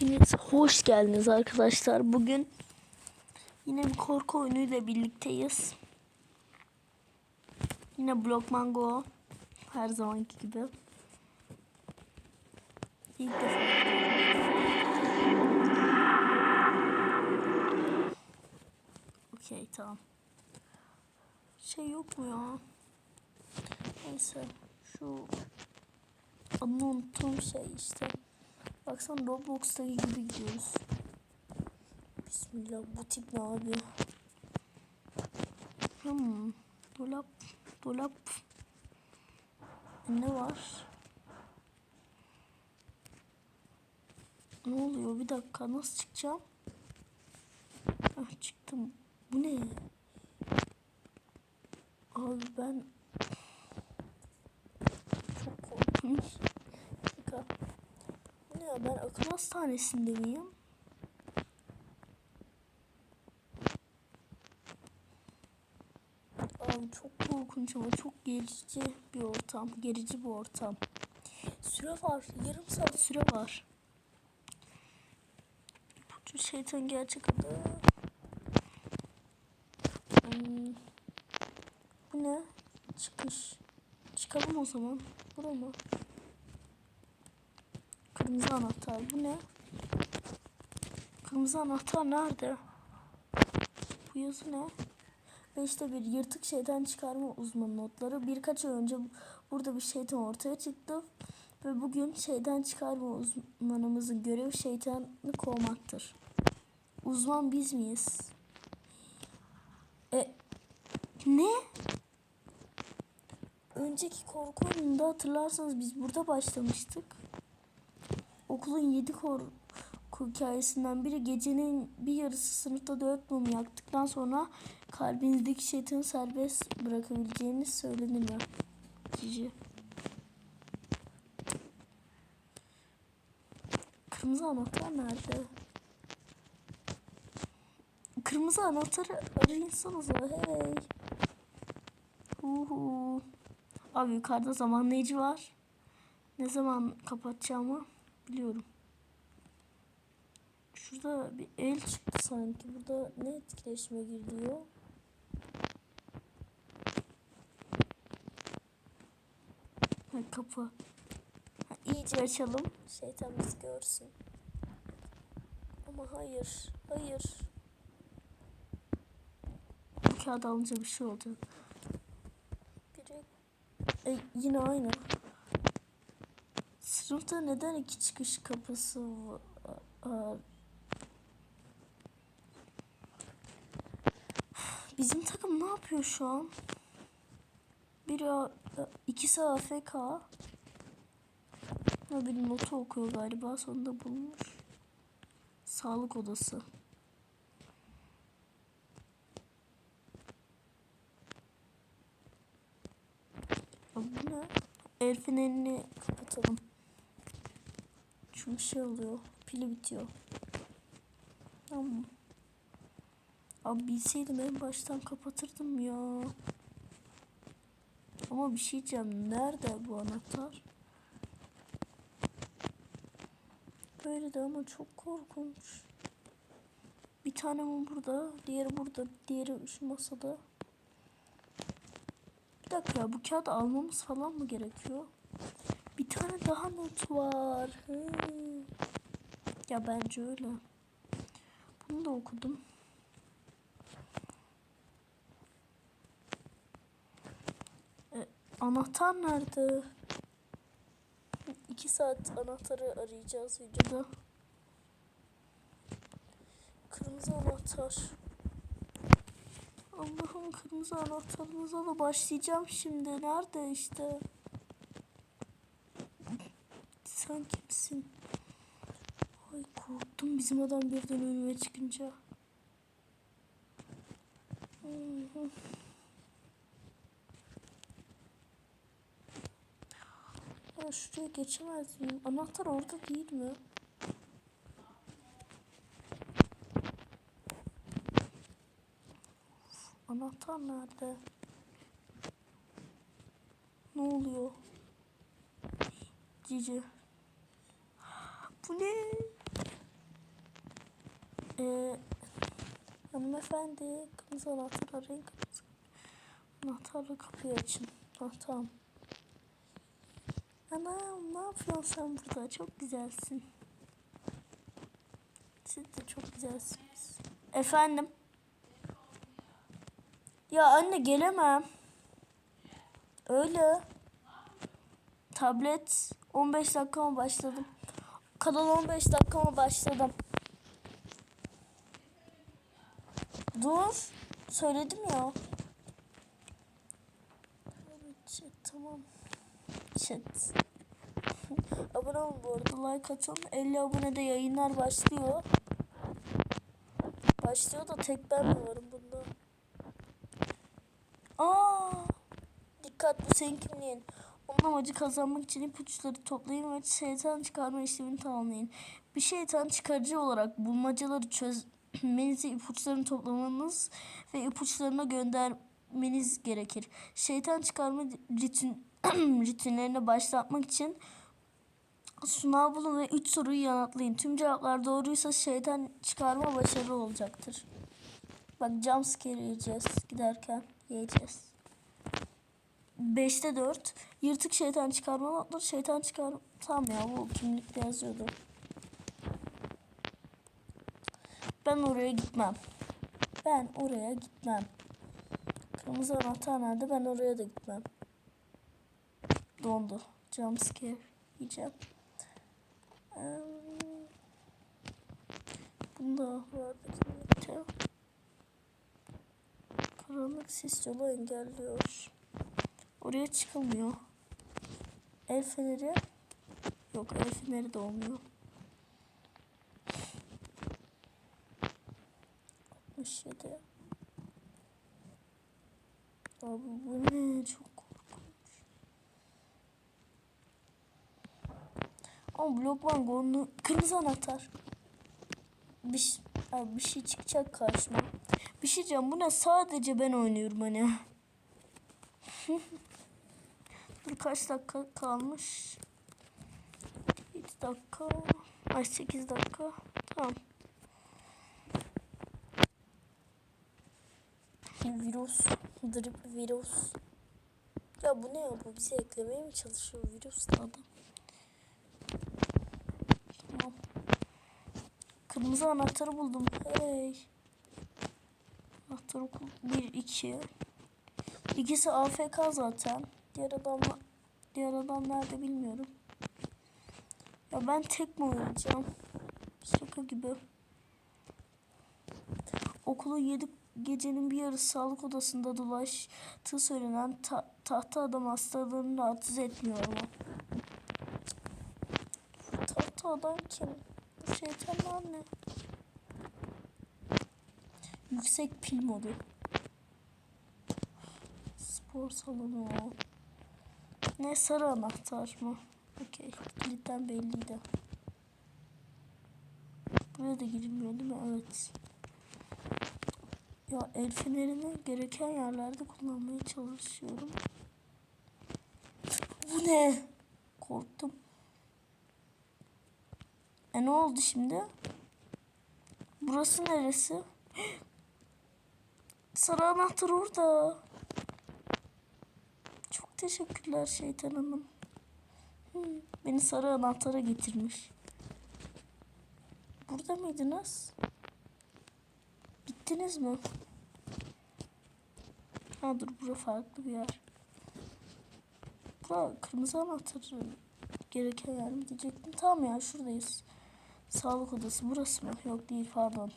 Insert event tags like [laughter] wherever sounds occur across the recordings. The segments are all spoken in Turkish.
Hepiniz hoş geldiniz arkadaşlar. Bugün yine bir korku oyunuyla birlikteyiz. Yine Blockmango her zamanki gibi. İlk defa. Okey tamam. Şey yok mu ya? Neyse şu adını unuttuğum şey işte. Baksana Roblox'taki gibi gidiyoruz. Bismillah bu tip ne abi? Hmm, dolap, dolap. Ne var? Ne oluyor? Bir dakika nasıl çıkacağım? Ah çıktım. Bu ne? Abi ben çok korkunç. Ya ben akıl hastanesinde miyim? Abi çok korkunç ama çok gerici bir ortam. Gerici bir ortam. Süre var. Yarım saat süre var. Bu şeytan gerçek adı. Hmm. Bu ne? Çıkış. Çıkalım o zaman. Bura mı? Kırmızı anahtar. Bu ne? Kırmızı anahtar nerede? Bu yazı ne? Beşte bir yırtık şeytan çıkarma uzmanı notları. Birkaç ay önce burada bir şeytan ortaya çıktı. Ve bugün şeytan çıkarma uzmanımızın görevi şeytanı kovmaktır. Uzman biz miyiz? E, ne? Önceki korku oyununda hatırlarsanız biz burada başlamıştık. Okulun yedi korku hikayesinden biri gecenin bir yarısı sınıfta dört mum yaktıktan sonra kalbinizdeki şeytanı serbest bırakabileceğiniz söylenir mi? Cici. Kırmızı anahtar nerede? Kırmızı anahtarı arayınsanıza hey. Uhu. Abi yukarıda zamanlayıcı var. Ne zaman kapatacağımı biliyorum. Şurada bir el çıktı sanki. Burada ne etkileşime giriyor? Ha, kapı. Ha, iyice açalım. Şeytan bizi görsün. Ama hayır. Hayır. Bu kağıt alınca bir şey oldu. Biri... E, yine aynı. Sınıfta neden iki çıkış kapısı var? Bizim takım ne yapıyor şu an? Biri ikisi AFK. Bir notu okuyor galiba. Sonunda bulmuş. Sağlık odası. Bu ne? El fenerini kapatalım. Çünkü şey oluyor. Pili bitiyor. Tamam. Abi bilseydim en baştan kapatırdım ya. Ama bir şey diyeceğim. Nerede bu anahtar? Böyle de ama çok korkunç. Bir tane mi burada? Diğeri burada. Diğeri şu masada. Bir dakika ya bu kağıdı almamız falan mı gerekiyor? Bir tane daha not var. He. Ya bence öyle. Bunu da okudum. E, anahtar nerede? İki saat anahtarı arayacağız videoda. Kırmızı anahtar. Allah'ım kırmızı anahtarımıza da başlayacağım şimdi. Nerede işte? Sen kimsin? Ay korktum bizim adam birden önüme çıkınca. Ya şuraya geçemez miyim? Anahtar orada değil mi? Anahtar nerede? Ne oluyor? Cici. Bu ne? Ee, hanımefendi kırmızı anahtar arayın kırmızı. Anahtarla kapıyı açın. Ha, tamam. Anam ne yapıyorsun sen burada? Çok güzelsin. Siz de çok güzelsiniz. Efendim? Ya anne gelemem. Öyle. Tablet 15 dakikama başladım. Kanal 15 dakikama başladım. Dur. Söyledim ya. Chat, tamam. Chat. [laughs] abone olun bu arada. Like atın. 50 abonede yayınlar başlıyor. Başlıyor da tek ben mi varım bunda? Aa! Dikkat bu senin kimliğin. Onun amacı kazanmak için ipuçları toplayın ve şeytan çıkarma işlemini tamamlayın. Bir şeytan çıkarıcı olarak bulmacaları çözmenizi ipuçlarını toplamanız ve ipuçlarına göndermeniz gerekir. Şeytan çıkarma ritin, [clears throat] ritimlerine başlatmak için Sınav bulun ve 3 soruyu yanıtlayın. Tüm cevaplar doğruysa şeytan çıkarma başarılı olacaktır. Bak jumpscare yiyeceğiz giderken. Yiyeceğiz. 5'te 4. Yırtık şeytan çıkarma notları. Şeytan çıkar... Tamam ya bu kimlikte yazıyordu. Ben oraya gitmem. Ben oraya gitmem. Kırmızı anahtar nerede? Ben oraya da gitmem. Dondu. Jumpscare yiyeceğim. Ee, Bunda vardı. Karanlık sis yolu engelliyor. Oraya çıkılmıyor. El feneri yok el feneri de olmuyor. 67 Abi bu ne çok korkunç. Ama Blockman Go'nun kırmızı anahtar. Bir, abi bir şey çıkacak karşıma. Bir şey diyeceğim bu ne sadece ben oynuyorum hani. [laughs] Kaç dakika kalmış? 7 dakika. Ay 8 dakika. Tamam. Virüs. Drip virüs. Ya bu ne ya bu bize eklemeye mi çalışıyor virüs adam? Tamam. Kırmızı anahtarı buldum. Hey. Anahtar okul 1 2. İkisi AFK zaten. Diğer adamla diğer adam nerede bilmiyorum. Ya ben tek mi oynayacağım? Şaka gibi. Okulu yedi gecenin bir yarısı sağlık odasında dolaştığı söylenen ta- tahta adam hastalarını rahatsız etmiyor mu? Tahta adam kim? Bu şeytanlar ne? Yüksek pil modu. Spor salonu. Ne sarı anahtar mı? Okey. Kilitten belliydi. Buraya da girilmiyor değil mi? Evet. Ya el fenerini gereken yerlerde kullanmaya çalışıyorum. Bu ne? Korktum. E ne oldu şimdi? Burası neresi? [gasps] Sarı anahtar orada. Teşekkürler şeytan hanım. Hı, beni sarı anahtara getirmiş. Burada mıydınız? Gittiniz mi? Ha dur bura farklı bir yer. Bura kırmızı anahtarı gereken yer mi diyecektim. Tamam ya şuradayız. Sağlık odası burası mı? Yok değil pardon.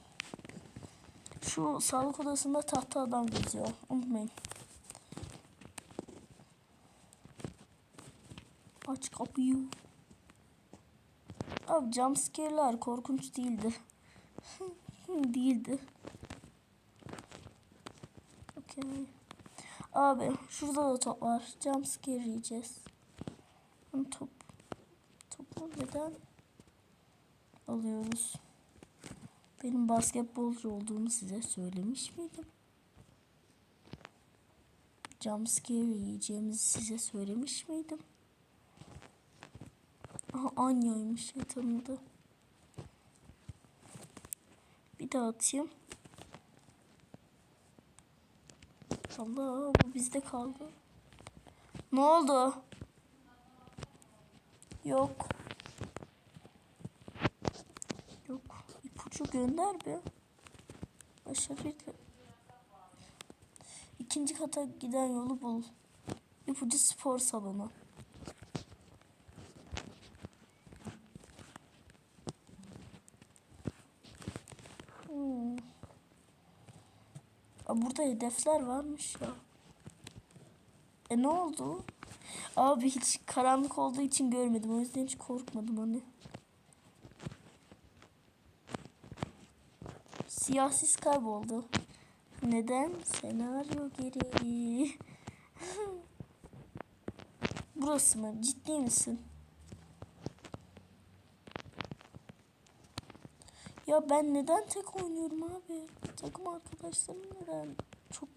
Şu sağlık odasında tahta adam geziyor. Unutmayın. Aç kapıyı. Abi jumpscare'ler korkunç değildi. [laughs] değildi. Okey. Abi şurada da top var. Jumpscare yiyeceğiz. Hani top. Topu neden alıyoruz? Benim basketbolcu olduğumu size söylemiş miydim? Jumpscare yiyeceğimizi size söylemiş miydim? Aha Anya'ymış şeytanın adı. Bir daha atayım. Allah bu bizde kaldı. Ne oldu? Yok. Yok. İpucu gönder be. Başarıyla. İkinci kata giden yolu bul. İpucu spor salonu. Hmm. Aa, burada hedefler varmış ya. E ne oldu? Abi hiç karanlık olduğu için görmedim. O yüzden hiç korkmadım hani. Siyah sis kayboldu. Neden? Senaryo gereği. [laughs] Burası mı? Ciddi misin? Ya ben neden tek oynuyorum abi? Takım arkadaşlarım neden? Çok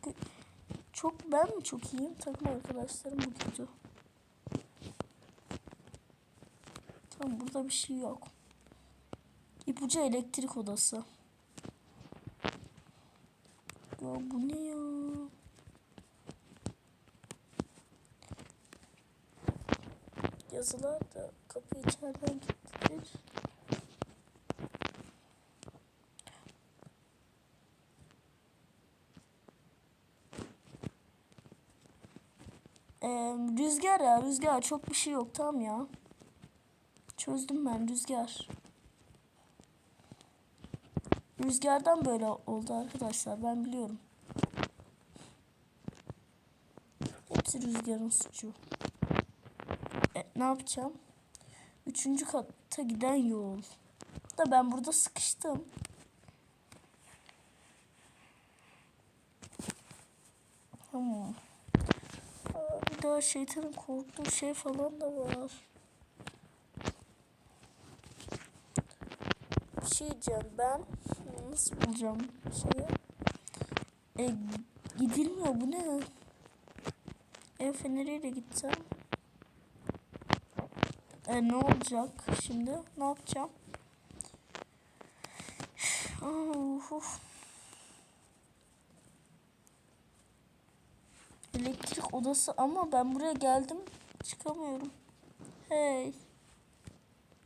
çok ben mi çok iyiyim? Takım arkadaşlarım bu kötü. Tamam burada bir şey yok. İpucu elektrik odası. Ya bu ne ya? Yazılar da kapı içeriden kilitlenir. Ee, rüzgar ya rüzgar çok bir şey yok tamam ya. Çözdüm ben rüzgar. Rüzgardan böyle oldu arkadaşlar ben biliyorum. Hepsi rüzgarın suçu. E, ne yapacağım? Üçüncü kata giden yol. Da ben burada sıkıştım. Tamam. Daha şeytanın korktuğu şey falan da var. Bir şey diyeceğim ben nasıl bulacağım şeyi? E, gidilmiyor bu ne? Ev feneriyle gitsem. E, ne olacak şimdi? Ne yapacağım? Of, [sighs] of. Elektrik odası ama ben buraya geldim çıkamıyorum. Hey.